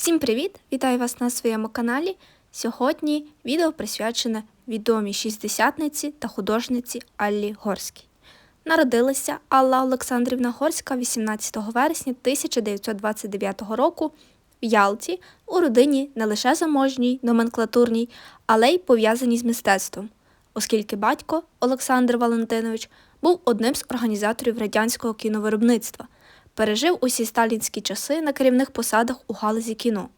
Всім привіт! Вітаю вас на своєму каналі. Сьогодні відео присвячене відомій шістдесятниці та художниці Аллі Горській. Народилася Алла Олександрівна Горська 18 вересня 1929 року в Ялті у родині не лише заможній, номенклатурній, але й пов'язаній з мистецтвом, оскільки батько Олександр Валентинович був одним з організаторів радянського кіновиробництва – пережив усі сталінські часи на керівних посадах у галузі кіно.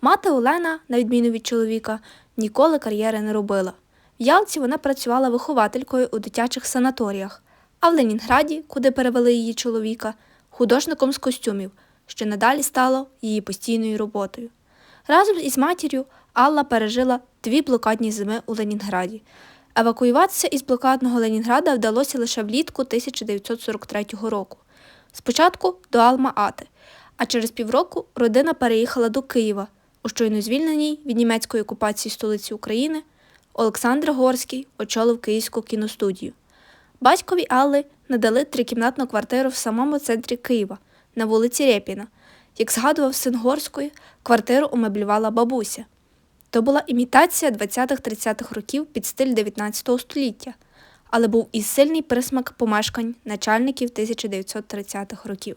Мати Олена, на відміну від чоловіка, ніколи кар'єри не робила. В Ялці вона працювала вихователькою у дитячих санаторіях, а в Ленінграді, куди перевели її чоловіка, художником з костюмів, що надалі стало її постійною роботою. Разом із матір'ю Алла пережила дві блокадні зими у Ленінграді. Евакуюватися із блокадного Ленінграда вдалося лише влітку 1943 року. Спочатку до Алма-Ати, а через півроку родина переїхала до Києва, у щойно звільненій від німецької окупації столиці України. Олександр Горський очолив Київську кіностудію. Батькові Алли надали трикімнатну квартиру в самому центрі Києва, на вулиці Рєпіна. Як згадував син Горської, квартиру умеблювала бабуся. То була імітація 20-30-х років під стиль 19 століття але був і сильний присмак помешкань начальників 1930-х років.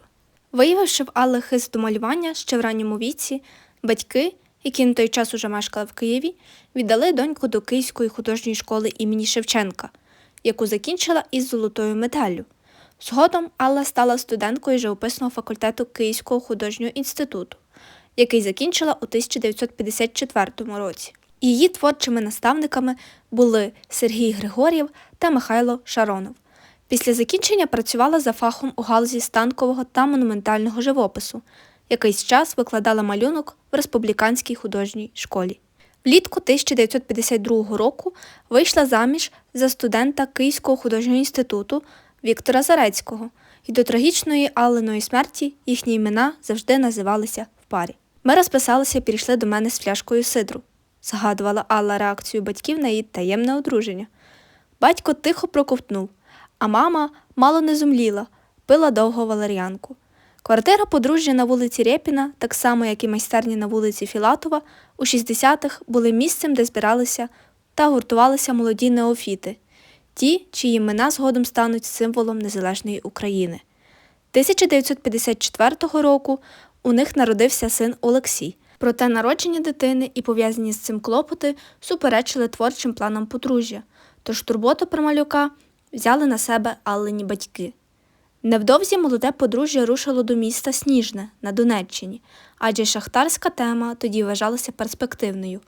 Виявивши в Алли хист до малювання ще в ранньому віці, батьки, які на той час уже мешкали в Києві, віддали доньку до Київської художньої школи імені Шевченка, яку закінчила із золотою медаллю. Згодом Алла стала студенткою живописного факультету Київського художнього інституту, який закінчила у 1954 році. Її творчими наставниками були Сергій Григорєв та Михайло Шаронов. Після закінчення працювала за фахом у галузі станкового та монументального живопису. Якийсь час викладала малюнок в республіканській художній школі. Влітку 1952 року вийшла заміж за студента Київського художнього інституту Віктора Зарецького, і до трагічної Алленої смерті їхні імена завжди називалися в парі. Ми розписалися і підійшли до мене з фляшкою сидру згадувала Алла реакцію батьків на її таємне одруження. Батько тихо проковтнув, а мама мало не зумліла, пила довго валеріанку. Квартира подружжя на вулиці Рєпіна, так само як і майстерні на вулиці Філатова, у 60-х були місцем, де збиралися та гуртувалися молоді неофіти, ті, чиї імена згодом стануть символом незалежної України. 1954 року у них народився син Олексій. Проте народження дитини і пов'язані з цим клопоти суперечили творчим планам подружжя, тож турботу про малюка взяли на себе Аллені батьки. Невдовзі молоде подружжя рушило до міста Сніжне на Донеччині, адже шахтарська тема тоді вважалася перспективною.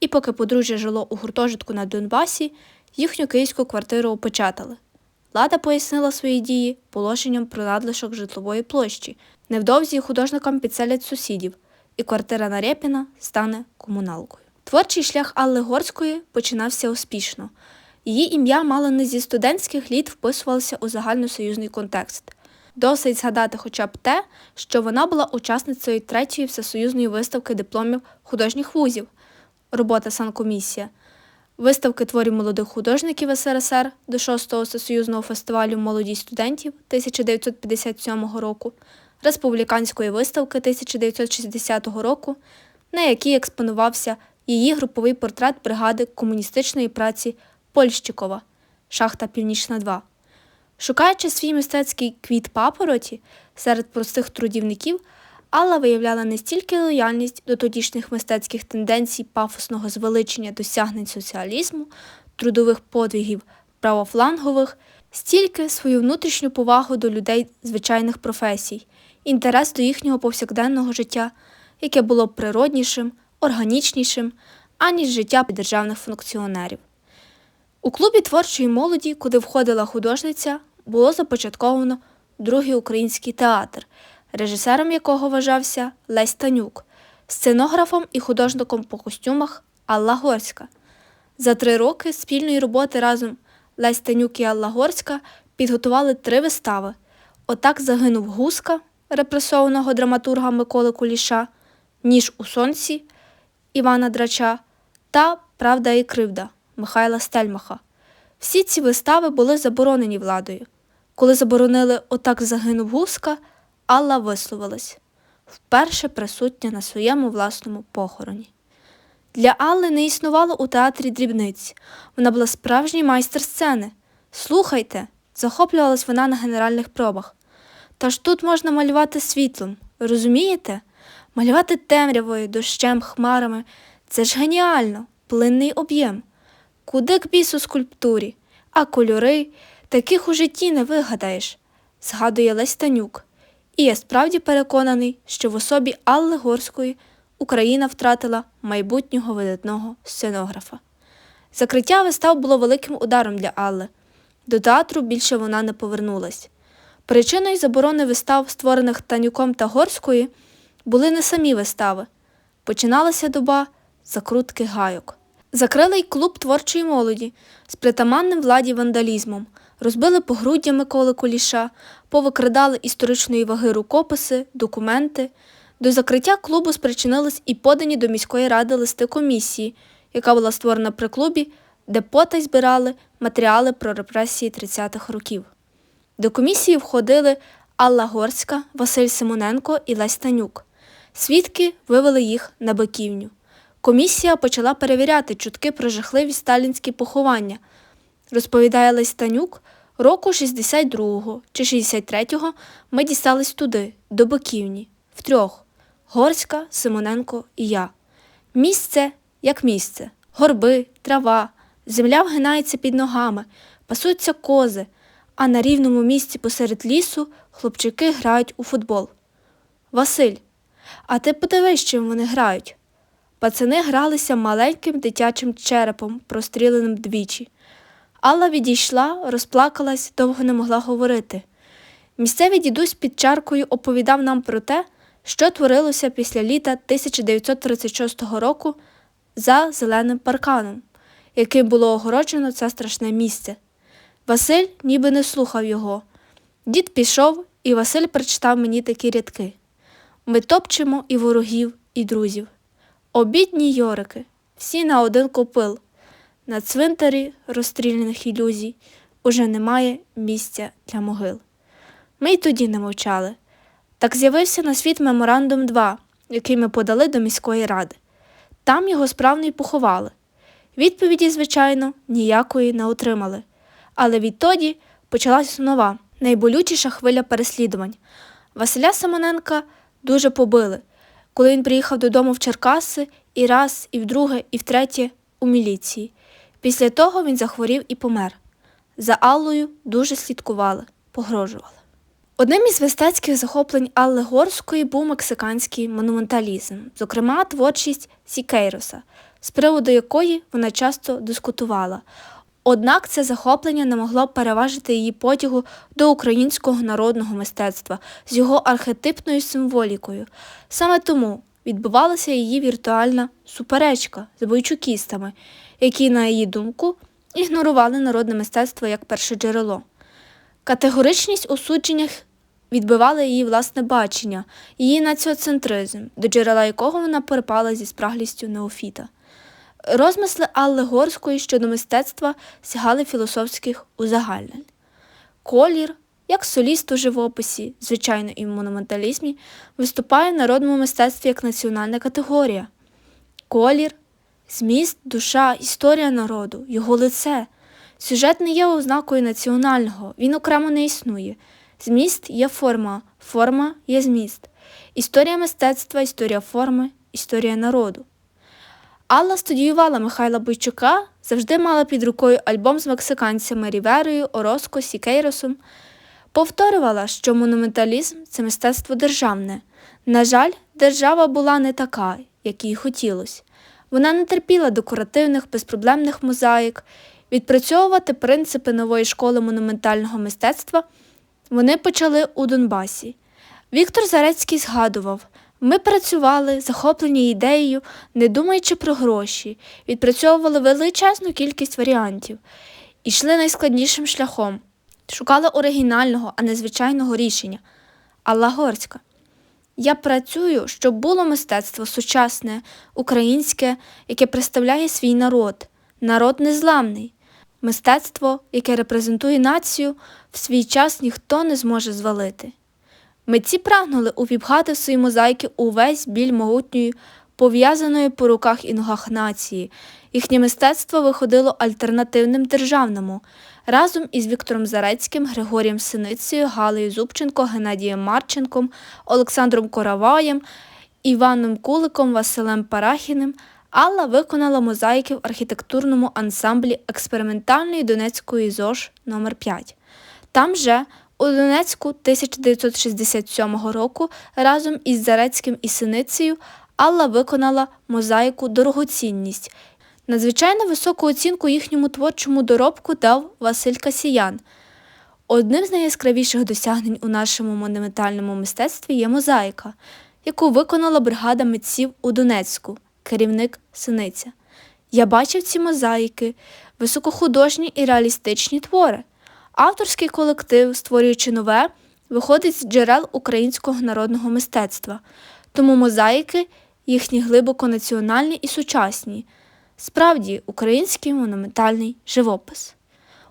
І поки подружжя жило у гуртожитку на Донбасі, їхню київську квартиру опечатали. Влада пояснила свої дії положенням про надлишок житлової площі. Невдовзі художникам підселять сусідів і квартира на Рєпіна стане комуналкою. Творчий шлях Алли Горської починався успішно. Її ім'я мало не зі студентських літ вписувалося у загальносоюзний контекст. Досить згадати хоча б те, що вона була учасницею третьої всесоюзної виставки дипломів художніх вузів, робота санкомісія, виставки творів молодих художників СРСР до 6-го всесоюзного фестивалю молодість студентів 1957 року республіканської виставки 1960 року, на якій експонувався її груповий портрет бригади комуністичної праці Польщикова Шахта Північна 2. Шукаючи свій мистецький квіт папороті серед простих трудівників, Алла виявляла не стільки лояльність до тодішніх мистецьких тенденцій пафосного звеличення досягнень соціалізму, трудових подвигів правофлангових, стільки свою внутрішню повагу до людей звичайних професій, інтерес до їхнього повсякденного життя, яке було б природнішим, органічнішим, аніж життя державних функціонерів. У клубі творчої молоді, куди входила художниця, було започатковано другий український театр, режисером якого вважався Лесь Танюк, сценографом і художником по костюмах Алла Горська. За три роки спільної роботи разом Лесь Танюк і Алла Горська підготували три вистави. Отак загинув Гуска репресованого драматурга Миколи Куліша, Ніж у сонці Івана Драча та Правда і кривда Михайла Стельмаха. Всі ці вистави були заборонені владою. Коли заборонили Отак загинув Гуска, Алла висловилась вперше присутня на своєму власному похороні. Для Алли не існувало у театрі дрібниць. Вона була справжній майстер сцени. Слухайте, захоплювалась вона на генеральних пробах. Та ж тут можна малювати світлом, розумієте? Малювати темрявою, дощем, хмарами це ж геніально, плинний об'єм. Куди к бісу скульптурі, а кольори таких у житті не вигадаєш, згадує Лесь Танюк. І я справді переконаний, що в особі Алли Горської Україна втратила майбутнього видатного сценографа. Закриття вистав було великим ударом для Алли. До театру більше вона не повернулась. Причиною заборони вистав, створених Танюком та Горської, були не самі вистави. Починалася доба закрутки гайок. Закрили й клуб творчої молоді з притаманним владі вандалізмом, розбили погруддя Миколи Куліша, повикрадали історичної ваги рукописи, документи. До закриття клубу спричинились і подані до міської ради листи комісії, яка була створена при клубі, де потай збирали матеріали про репресії 30-х років. До комісії входили Алла Горська, Василь Симоненко і Лесь Танюк. Свідки вивели їх на биківню. Комісія почала перевіряти чутки про жахливі сталінські поховання. Розповідає Лесь Танюк, року 62-го чи 63-го ми дістались туди, до биківні, втрьох Горська, Симоненко і я. Місце як місце, горби, трава, земля вгинається під ногами, пасуться кози, а на рівному місці посеред лісу хлопчики грають у футбол. Василь, а ти подивись, чим вони грають. Пацани гралися маленьким дитячим черепом, простріленим двічі. Алла відійшла, розплакалась, довго не могла говорити. Місцевий дідусь під чаркою оповідав нам про те, що творилося після літа 1936 року за зеленим парканом, яким було огороджено це страшне місце. Василь ніби не слухав його. Дід пішов, і Василь прочитав мені такі рядки ми топчемо і ворогів, і друзів. Обідні йорики, всі на один копил. На цвинтарі розстріляних ілюзій уже немає місця для могил. Ми й тоді не мовчали. Так з'явився на світ меморандум 2, який ми подали до міської ради. Там його справно й поховали. Відповіді, звичайно, ніякої не отримали. Але відтоді почалася нова, найболючіша хвиля переслідувань. Василя Симоненка дуже побили, коли він приїхав додому в Черкаси і раз, і вдруге, і втретє у міліції. Після того він захворів і помер. За Аллою дуже слідкували, погрожували. Одним із мистецьких захоплень Алли Горської був мексиканський монументалізм, зокрема творчість Сікейроса, з приводу якої вона часто дискутувала. Однак це захоплення не могло переважити її потягу до українського народного мистецтва з його архетипною символікою. Саме тому відбувалася її віртуальна суперечка з бойчукістами, які, на її думку, ігнорували народне мистецтво як перше джерело. Категоричність у судженнях відбивала її власне бачення, її націоцентризм, до джерела якого вона перепала зі спраглістю неофіта. Розмисли Алли Горської щодо мистецтва сягали філософських узагальнень. Колір, як соліст у живописі, звичайно, і в монументалізмі, виступає в народному мистецтві як національна категорія. Колір, зміст, душа, історія народу, його лице. Сюжет не є ознакою національного, він окремо не існує. Зміст є форма, форма є зміст. Історія мистецтва, історія форми, історія народу. Алла студіювала Михайла Бойчука, завжди мала під рукою альбом з мексиканцями Ріверою, Ороско, Сікейросом. Повторювала, що монументалізм це мистецтво державне. На жаль, держава була не така, як їй хотілося. Вона не терпіла декоративних, безпроблемних мозаїк, відпрацьовувати принципи нової школи монументального мистецтва вони почали у Донбасі. Віктор Зарецький згадував, ми працювали, захоплені ідеєю, не думаючи про гроші, відпрацьовували величезну кількість варіантів, йшли найскладнішим шляхом, шукали оригінального, а не звичайного рішення. Алла Горська. Я працюю, щоб було мистецтво сучасне, українське, яке представляє свій народ, народ незламний. Мистецтво, яке репрезентує націю, в свій час ніхто не зможе звалити. Митці прагнули увібгати свої мозаїки увесь біль могутньої, пов'язаної по руках і ногах нації. Їхнє мистецтво виходило альтернативним державному. Разом із Віктором Зарецьким, Григорієм Синицею, Галею Зубченко, Геннадієм Марченком, Олександром Кораваєм, Іваном Куликом, Василем Парахіним Алла виконала мозаїки в архітектурному ансамблі експериментальної Донецької ЗОЖ номер 5 Там же у Донецьку 1967 року разом із Зарецьким і Синицею Алла виконала мозаїку Дорогоцінність. Надзвичайно високу оцінку їхньому творчому доробку дав Василь Касіян. Одним з найяскравіших досягнень у нашому монументальному мистецтві є мозаїка, яку виконала бригада митців у Донецьку, керівник Синиця. Я бачив ці мозаїки, високохудожні і реалістичні твори. Авторський колектив, створюючи нове, виходить з джерел українського народного мистецтва, тому мозаїки їхні глибоко національні і сучасні. Справді, український монументальний живопис.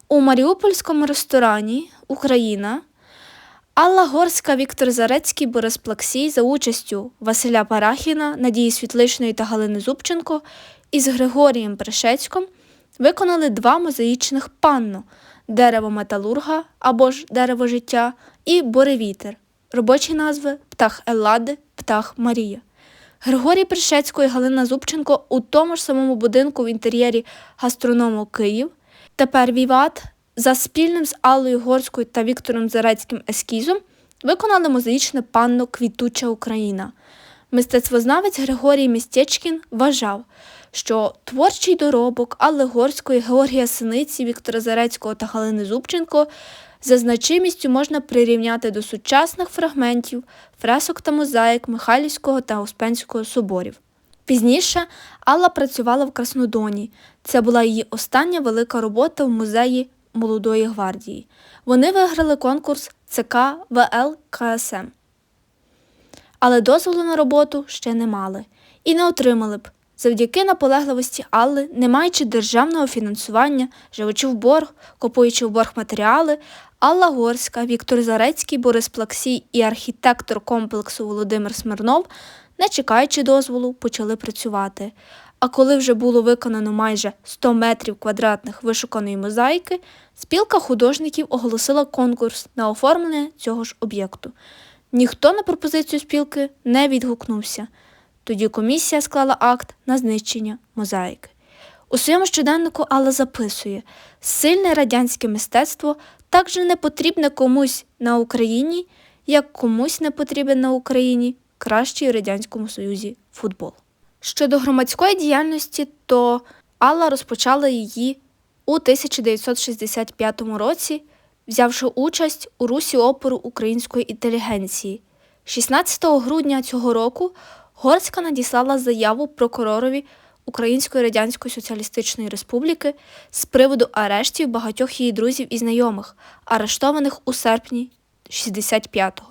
У Маріупольському ресторані Україна Алла Горська, Віктор Зарецький, Борис Плаксій за участю Василя Парахіна, Надії Світличної та Галини Зубченко із Григорієм Прешецьком виконали два мозаїчних панно дерево металурга або ж дерево життя і Боревітер, робочі назви Птах Еллади, Птах Марія. Григорій Пришецько і Галина Зубченко у тому ж самому будинку в інтер'єрі гастроному Київ. Тепер Віват за спільним з Аллою Горською та Віктором Зарецьким ескізом виконали мозаїчне панно Квітуча Україна. Мистецтвознавець Григорій Містечкін вважав, що творчий доробок Алли Горської, Георгія Синиці, Віктора Зарецького та Галини Зубченко за значимістю можна прирівняти до сучасних фрагментів фресок та мозаїк Михайлівського та Успенського соборів. Пізніше Алла працювала в Краснодоні. Це була її остання велика робота в музеї Молодої гвардії. Вони виграли конкурс ЦК ВЛ КСМ. Але дозволу на роботу ще не мали і не отримали б. Завдяки наполегливості Алли, не маючи державного фінансування, живучи в борг, купуючи в борг матеріали, Алла Горська, Віктор Зарецький, Борис Плаксій і архітектор комплексу Володимир Смирнов, не чекаючи дозволу, почали працювати. А коли вже було виконано майже 100 метрів квадратних вишуканої мозаїки, спілка художників оголосила конкурс на оформлення цього ж об'єкту. Ніхто на пропозицію спілки не відгукнувся. Тоді комісія склала акт на знищення мозаїки. У своєму щоденнику Алла записує, сильне радянське мистецтво так же не потрібне комусь на Україні, як комусь не потрібен на Україні кращий у Радянському Союзі футбол. Щодо громадської діяльності, то Алла розпочала її у 1965 році, взявши участь у русі опору української інтелігенції. 16 грудня цього року Горська надіслала заяву прокуророві Української Радянської Соціалістичної Республіки з приводу арештів багатьох її друзів і знайомих, арештованих у серпні 65-го.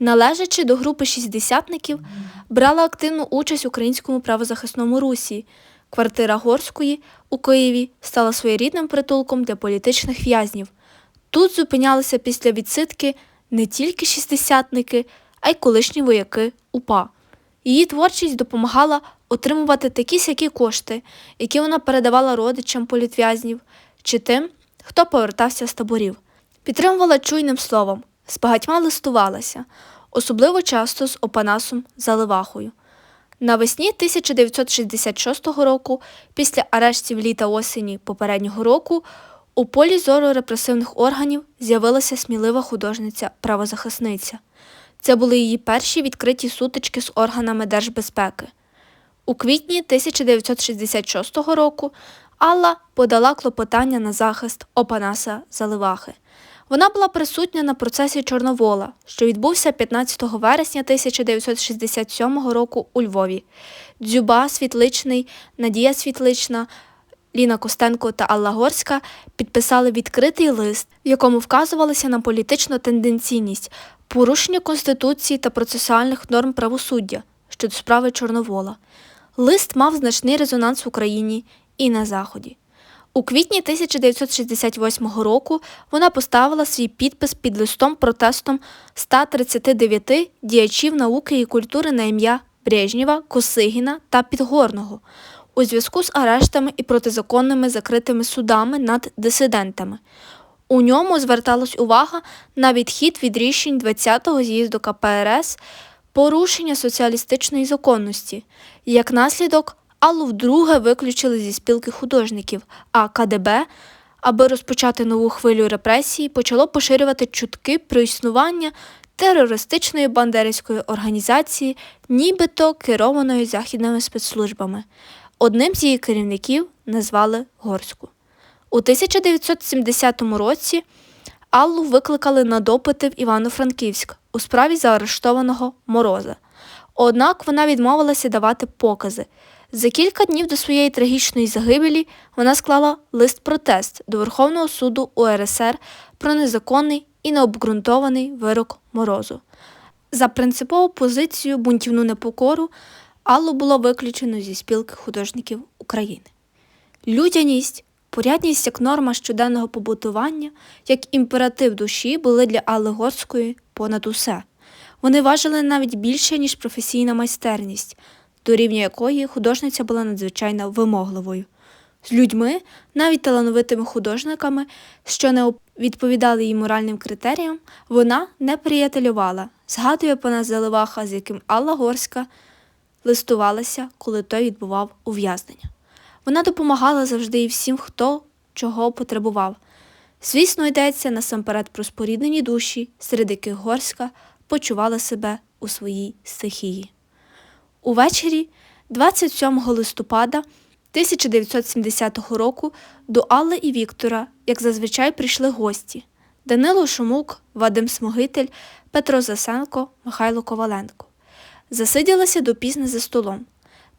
Належачи до групи шістдесятників, брала активну участь в українському правозахисному русі. Квартира Горської у Києві стала своєрідним притулком для політичних в'язнів. Тут зупинялися після відсидки не тільки шістдесятники, а й колишні вояки УПА. Її творчість допомагала отримувати такі сякі кошти, які вона передавала родичам політв'язнів чи тим, хто повертався з таборів. Підтримувала чуйним словом, з багатьма листувалася, особливо часто з Опанасом Заливахою. Навесні 1966 року, після арештів літа осені попереднього року, у полі зору репресивних органів з'явилася смілива художниця-правозахисниця. Це були її перші відкриті сутички з органами держбезпеки. У квітні 1966 року Алла подала клопотання на захист Опанаса Заливахи. Вона була присутня на процесі Чорновола, що відбувся 15 вересня 1967 року у Львові. Дзюба Світличний, Надія Світлична, Ліна Костенко та Алла Горська підписали відкритий лист, в якому вказувалися на політичну тенденційність, порушення Конституції та процесуальних норм правосуддя щодо справи Чорновола. Лист мав значний резонанс в Україні і на Заході. У квітні 1968 року вона поставила свій підпис під листом протестом 139 діячів науки і культури на ім'я Брежнєва, Косигіна та Підгорного у зв'язку з арештами і протизаконними закритими судами над дисидентами. У ньому зверталась увага на відхід від рішень 20-го з'їзду КПРС, порушення соціалістичної законності. Як наслідок, Аллу вдруге виключили зі спілки художників, а КДБ, аби розпочати нову хвилю репресій, почало поширювати чутки про існування терористичної бандерівської організації, нібито керованої західними спецслужбами. Одним з її керівників назвали Горську. У 1970 році Аллу викликали на допити в Івано-Франківськ у справі заарештованого Мороза. Однак вона відмовилася давати покази. За кілька днів до своєї трагічної загибелі вона склала лист-протест до Верховного суду УРСР про незаконний і необґрунтований вирок Морозу. За принципову позицію бунтівну непокору Аллу було виключено зі спілки художників України. Людяність, порядність як норма щоденного побутування, як імператив душі були для Алли Горської понад усе. Вони важили навіть більше, ніж професійна майстерність, до рівня якої художниця була надзвичайно вимогливою. З людьми, навіть талановитими художниками, що не відповідали їй моральним критеріям, вона не приятелювала, згадує пана Заливаха, з яким Алла Горська листувалася, коли той відбував ув'язнення. Вона допомагала завжди і всім, хто чого потребував. Звісно, йдеться насамперед про споріднені душі, серед яких Горська почувала себе у своїй стихії. Увечері, 27 листопада 1970 року, до Алли і Віктора, як зазвичай, прийшли гості Данило Шумук, Вадим Смогитель, Петро Засенко, Михайло Коваленко. Засиділася допізно за столом.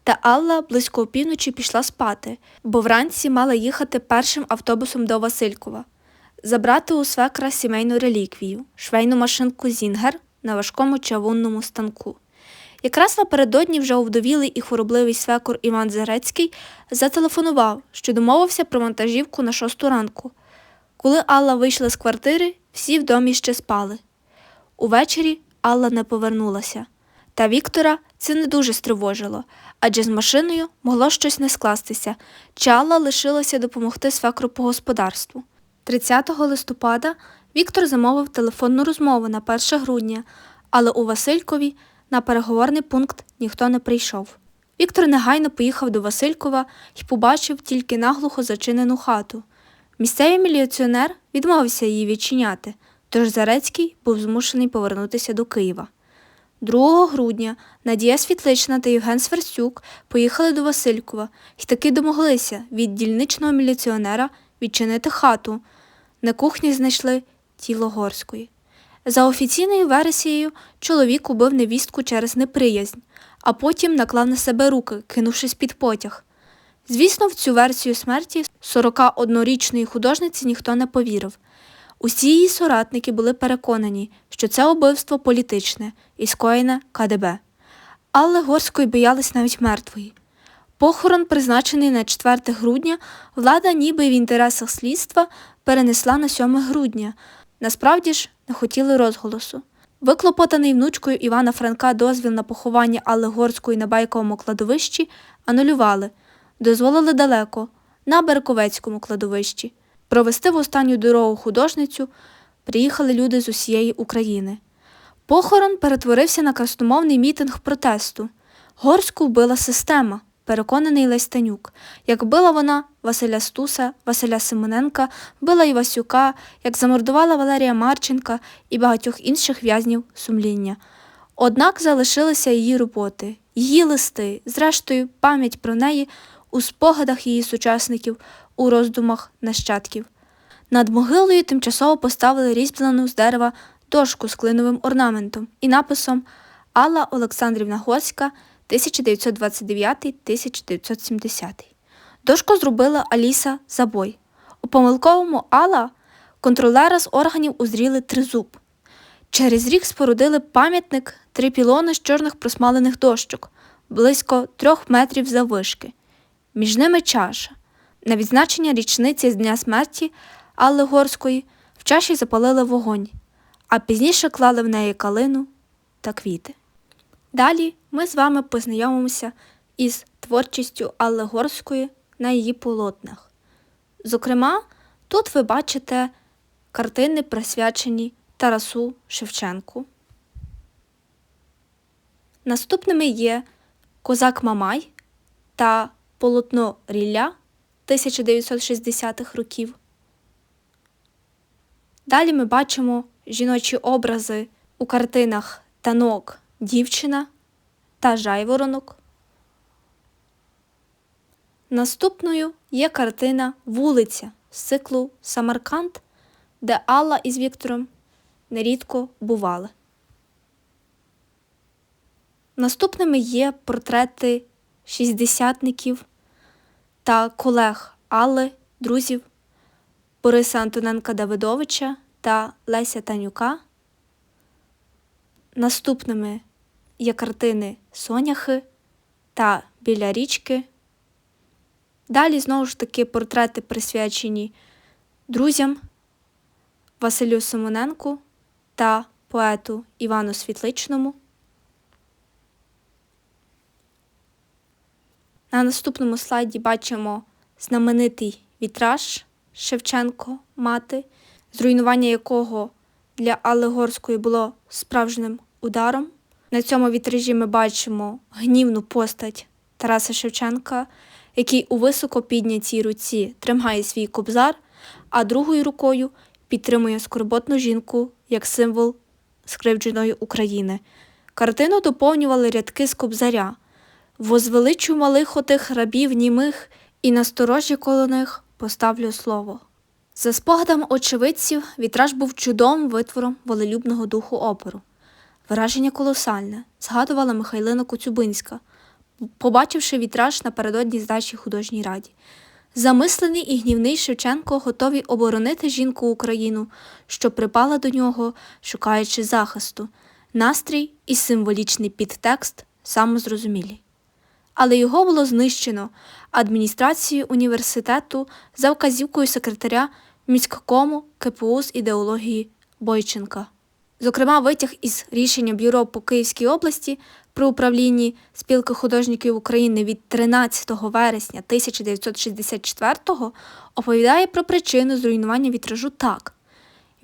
Та Алла близько опівночі пішла спати, бо вранці мала їхати першим автобусом до Василькова, забрати у свекра сімейну реліквію, швейну машинку Зінгер на важкому чавунному станку. Якраз напередодні вже овдовілий і хворобливий свекор Іван Зарецький зателефонував, що домовився про вантажівку на шосту ранку. Коли Алла вийшла з квартири, всі в домі ще спали. Увечері Алла не повернулася. Та Віктора це не дуже стривожило, адже з машиною могло щось не скластися, чи Алла лишилася допомогти свекру по господарству. 30 листопада Віктор замовив телефонну розмову на 1 грудня, але у Василькові на переговорний пункт ніхто не прийшов. Віктор негайно поїхав до Василькова і побачив тільки наглухо зачинену хату. Місцевий міліціонер відмовився її відчиняти, тож Зарецький був змушений повернутися до Києва. 2 грудня Надія Світлична та Євген Сверстюк поїхали до Василькова і таки домоглися від дільничного міліціонера відчинити хату. На кухні знайшли тіло Горської. За офіційною версією, чоловік убив невістку через неприязнь, а потім наклав на себе руки, кинувшись під потяг. Звісно, в цю версію смерті 41-річної художниці ніхто не повірив. Усі її соратники були переконані, що це убивство політичне і скоєне КДБ. Але Горської боялись навіть мертвої. Похорон, призначений на 4 грудня, влада ніби в інтересах слідства перенесла на 7 грудня. Насправді ж не хотіли розголосу. Виклопотаний внучкою Івана Франка дозвіл на поховання Алли Горської на байковому кладовищі анулювали, дозволили далеко, на Берковецькому кладовищі. Провести в останню дорогу художницю приїхали люди з усієї України. Похорон перетворився на красномовний мітинг протесту. Горську вбила система, переконаний Лестанюк. Як вбила вона Василя Стуса, Василя Симоненка, вбила Івасюка, як замордувала Валерія Марченка і багатьох інших в'язнів сумління. Однак залишилися її роботи, її листи, зрештою, пам'ять про неї у спогадах її сучасників, у роздумах нащадків. Над могилою тимчасово поставили різьблену з дерева дошку з клиновим орнаментом і написом Алла Олександрівна Горська 1929-1970. Дошку зробила Аліса Забой. У помилковому Алла контролера з органів узріли тризуб. Через рік спорудили пам'ятник три пілони з чорних просмалених дощок, близько трьох метрів заввишки. Між ними чаша. На відзначення річниці з дня смерті Алли Горської в чаші запалили вогонь, а пізніше клали в неї калину та квіти. Далі ми з вами познайомимося із творчістю Алли Горської на її полотнах. Зокрема, тут ви бачите картини, присвячені Тарасу Шевченку. Наступними є Козак Мамай та полотно Рілля 1960-х років. Далі ми бачимо жіночі образи у картинах Танок Дівчина та Жайворонок. Наступною є картина Вулиця з циклу Самарканд, де Алла із Віктором нерідко бували. Наступними є портрети шістдесятників та колег Алли, друзів Бориса Антоненка Давидовича та Леся Танюка. Наступними є картини Соняхи та Біля річки. Далі знову ж таки портрети присвячені друзям Василю Симоненку та поету Івану Світличному. На наступному слайді бачимо знаменитий вітраж Шевченко мати, зруйнування якого для Алли Горської було справжнім ударом. На цьому вітражі ми бачимо гнівну постать Тараса Шевченка, який у високо піднятій руці тримає свій кобзар, а другою рукою підтримує скорботну жінку як символ скривдженої України. Картину доповнювали рядки з кобзаря. Возвеличу малих отих рабів німих і насторожі коло них поставлю слово. За спогадом очевидців, вітраж був чудовим витвором волелюбного духу опору. Враження колосальне, згадувала Михайлина Коцюбинська, побачивши вітраж напередодні здачі художній раді. Замислений і гнівний Шевченко готові оборонити жінку Україну, що припала до нього, шукаючи захисту, настрій і символічний підтекст самозрозумілі. Але його було знищено адміністрацією університету за вказівкою секретаря міськкому КПУ з ідеології Бойченка. Зокрема, витяг із рішення бюро по Київській області при управлінні спілки художників України від 13 вересня 1964-го оповідає про причину зруйнування вітражу так.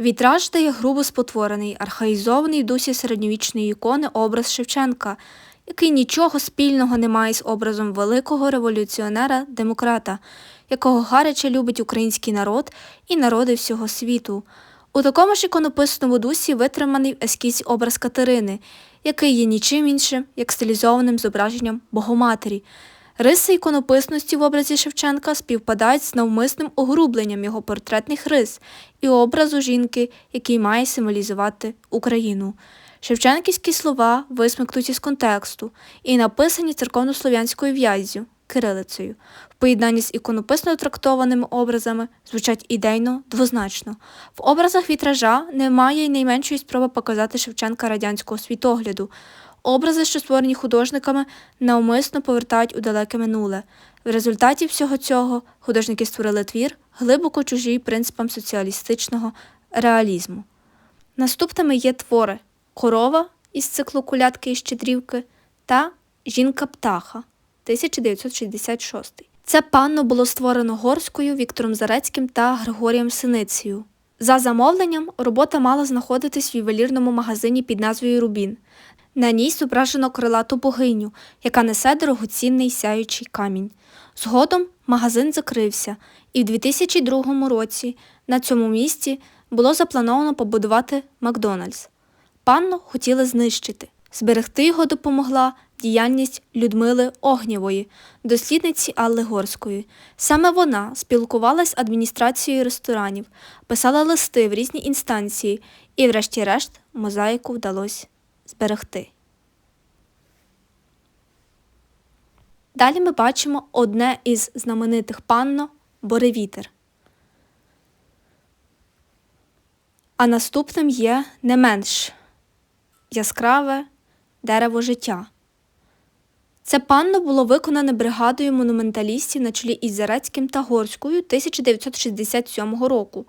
Вітраж дає грубо спотворений, архаїзований в дусі середньовічної ікони образ Шевченка, який нічого спільного не має з образом великого революціонера-демократа, якого гаряче любить український народ і народи всього світу. У такому ж іконописному дусі витриманий в ескізі образ Катерини, який є нічим іншим, як стилізованим зображенням Богоматері. Риси іконописності в образі Шевченка співпадають з навмисним угрубленням його портретних рис і образу жінки, який має символізувати Україну. Шевченківські слова висмикнуті з контексту і написані церковнослов'янською в'яззю кирилицею. В поєднанні з іконописно трактованими образами звучать ідейно двозначно. В образах вітража немає й найменшої спроби показати Шевченка радянського світогляду. Образи, що створені художниками, навмисно повертають у далеке минуле. В результаті всього цього художники створили твір, глибоко чужий принципам соціалістичного реалізму. Наступними є твори Корова із циклу Кулятки і Щедрівки та Жінка птаха 1966. Це панно було створено Горською Віктором Зарецьким та Григорієм Синицею. За замовленням, робота мала знаходитись в ювелірному магазині під назвою Рубін. На ній зображено крилату богиню, яка несе дорогоцінний сяючий камінь. Згодом магазин закрився, і в 2002 році на цьому місці було заплановано побудувати Макдональдс. Панну хотіли знищити. Зберегти його допомогла діяльність Людмили Огнєвої, дослідниці Алли Горської. Саме вона спілкувалась з адміністрацією ресторанів, писала листи в різні інстанції, і, врешті-решт, мозаїку вдалося зберегти. Далі ми бачимо одне із знаменитих панно Боревітер. А наступним є не менш яскраве дерево життя. Це панно було виконане бригадою монументалістів на чолі із Зарецьким та Горською 1967 року.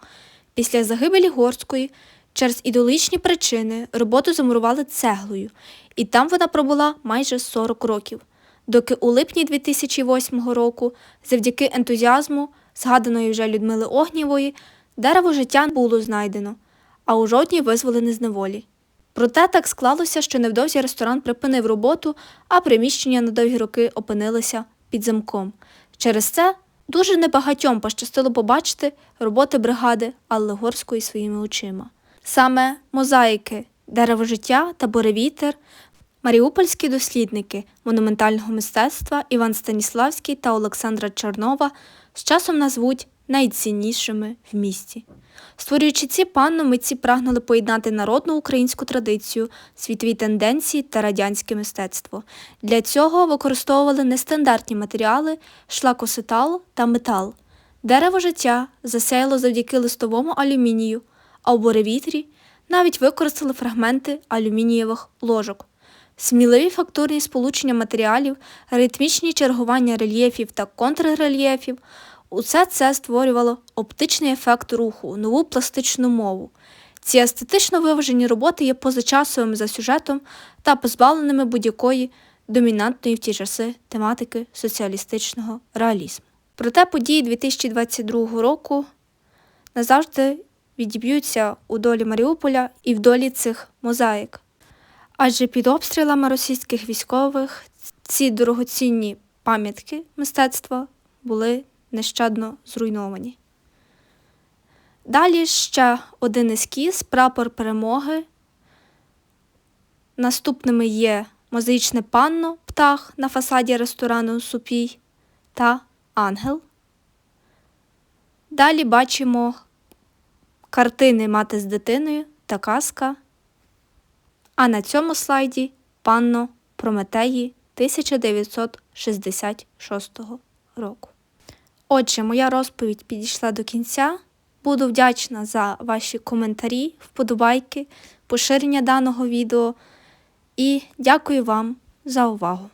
Після загибелі Горської через ідеологічні причини роботу замурували цеглою, і там вона пробула майже 40 років, доки у липні 2008 року, завдяки ентузіазму згаданої вже Людмили Огнєвої, дерево життя було знайдено, а у жодній визволені з неволі. Проте так склалося, що невдовзі ресторан припинив роботу, а приміщення на довгі роки опинилися під замком. Через це дуже небагатьом пощастило побачити роботи бригади Алли Горської своїми очима. Саме мозаїки, дерево життя та буревітер, маріупольські дослідники монументального мистецтва Іван Станіславський та Олександра Чорнова з часом назвуть найціннішими в місті. Створюючи ці панно, митці прагнули поєднати народну українську традицію, світові тенденції та радянське мистецтво. Для цього використовували нестандартні матеріали, шлакосетал та метал. Дерево життя засяяло завдяки листовому алюмінію, а у буревітрі навіть використали фрагменти алюмінієвих ложок. Сміливі фактурні сполучення матеріалів, ритмічні чергування рельєфів та контррельєфів – усе це створювало оптичний ефект руху, нову пластичну мову. Ці естетично виважені роботи є позачасовими за сюжетом та позбавленими будь-якої домінантної в ті часи тематики соціалістичного реалізму. Проте події 2022 року назавжди відіб'ються у долі Маріуполя і в долі цих мозаїк. Адже під обстрілами російських військових ці дорогоцінні пам'ятки мистецтва були нещадно зруйновані. Далі ще один ескіз, прапор перемоги. Наступними є мозаїчне панно птах на фасаді ресторану Супій та ангел. Далі бачимо картини мати з дитиною та казка. А на цьому слайді панно Прометеї 1966 року. Отже, моя розповідь підійшла до кінця. Буду вдячна за ваші коментарі, вподобайки, поширення даного відео і дякую вам за увагу!